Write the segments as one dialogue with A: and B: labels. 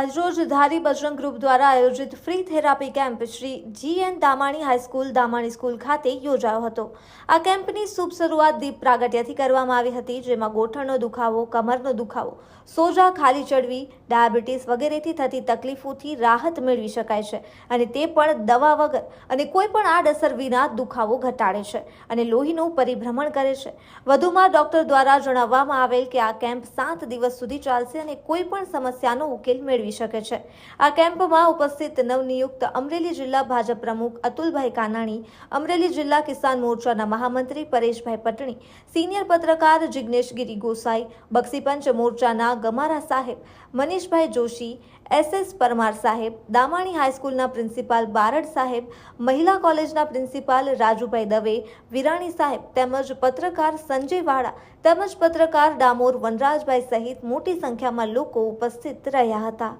A: આજરોજ ધારી બજરંગ ગ્રુપ દ્વારા આયોજિત free therapy camp Shri G N Damani high school Damani school ખાતે યોજાયો હતો. આ કેમ્પની શુભ શરૂઆત દીપ પ્રાગટ્યથી કરવામાં આવી હતી, જેમાં ગોઠણનો દુખાવો, કમરનો દુખાવો, સોજા ખાલી ચડવી, ડાયાબિટીસ વગેરેથી થતી તકલીફોથી રાહત મેળવી શકાય છે અને તે પણ દવા વગર અને કોઈ પણ આડઅસર વિના દુખાવો ઘટાડે છે અને લોહીનું પરિભ્રમણ કરે છે. વધુમાં ડોક્ટર દ્વારા જણાવવામાં આવેલ કે આ કેમ્પ સાત દિવસ સુધી ચાલશે અને કોઈ પણ સમસ્યાનો ઉકેલ મેળવી શકે છે. આ કેમ્પમાં ઉપસ્થિત નવનિયુક્ત અમરેલી જિલ્લા ભાજપ પ્રમુખ અતુલભાઈ કાનાણી, અમરેલી જિલ્લા કિસાન મોરચાના મહામંત્રી પરેશભાઈ પટણી, સિનિયર પત્રકાર જિજ્ઞેશગીરી ગોસાઈ, બક્ષીપંચ મોરચાના ગમારા સાહેબ, મનીષભાઈ જોશી એસએસ પરમાર સાહેબ, દામાણી હાઈસ્કૂલના પ્રિન્સિપાલ બારડ સાહેબ, મહિલા કોલેજના પ્રિન્સિપાલ રાજુભાઈ દવે, વિરાણી સાહેબ તેમજ પત્રકાર સંજય વાળા તેમજ પત્રકાર ડામોર વનરાજભાઈ સહિત મોટી સંખ્યામાં લોકો ઉપસ્થિત રહ્યા હતા.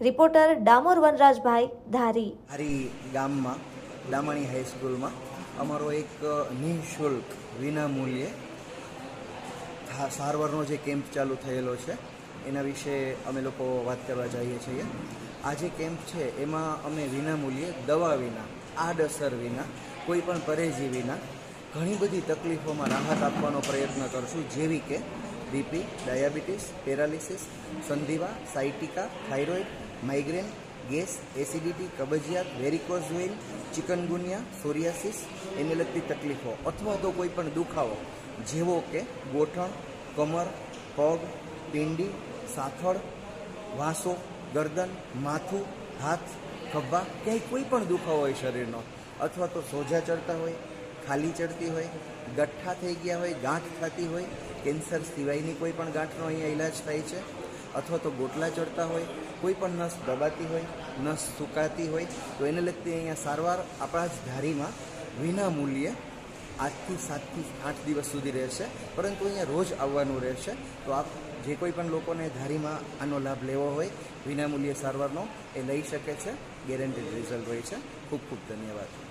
A: રિપોર્ટર ડામોર વનરાજભાઈ ધારી.
B: હારી ગામમાં, દામણી હાઈસ્કૂલમાં અમારો એક નિઃશુલ્ક વિનામૂલ્યે સારવારનો જે કેમ્પ ચાલુ થયેલો છે, એના વિશે અમે લોકો વાત કરવા જઈએ છીએ. આ જે કેમ્પ છે, એમાં અમે વિનામૂલ્યે દવા વિના, આડઅસર વિના, કોઈ પણ પરેજી વિના ઘણી બધી તકલીફોમાં રાહત આપવાનો પ્રયત્ન કરશું, જેવી કે BP, diabetes, paralysis, સંધિવા sciatica thyroid, migraine, gas, acidity, કબજિયાત, વેરિકોઝ વેઇન ચિકનગુનિયા, સોરિયાસિસ એને લગતી તકલીફો અથવા તો કોઈ પણ દુખાવો જેવો કે ગોઠણ, કમર, પગ, પિંડી, સાથળ, વાસો, ગરદન, માથું, હાથ, ખભા, ક્યાંય કોઈ પણ દુખાવો હોય શરીરનો અથવા તો સોજા ચડતા હોય ખાલી ચડતી હોય, ગઠ્ઠા થઈ ગયા હોય, ગાંઠ થતી હોય, કેન્સર સિવાયની કોઈ પણ ગાંઠનો અહીંયા ઈલાજ થાય છે? અથવા તો ગોટલા ચડતા હોય, કોઈ પણ નસ દબાતી હોય, નસ સુકાતી હોય, તો એને લગતી અહીંયા સારવાર આપણા જ ધારીમાં વિના મૂલ્યે આજથી સાતથી આઠ દિવસ સુધી રહેશે. પરંતુ અહીંયા રોજ આવવાનું રહેશે. તો આપ જે કોઈ પણ લોકોને ધારીમાં આનો લાભ લેવો હોય, વિનામૂલ્યે સારવારનો, એ લઈ શકે છે. ગેરંટીડ રિઝલ્ટ હોય છે. ખૂબ ખૂબ ધન્યવાદ.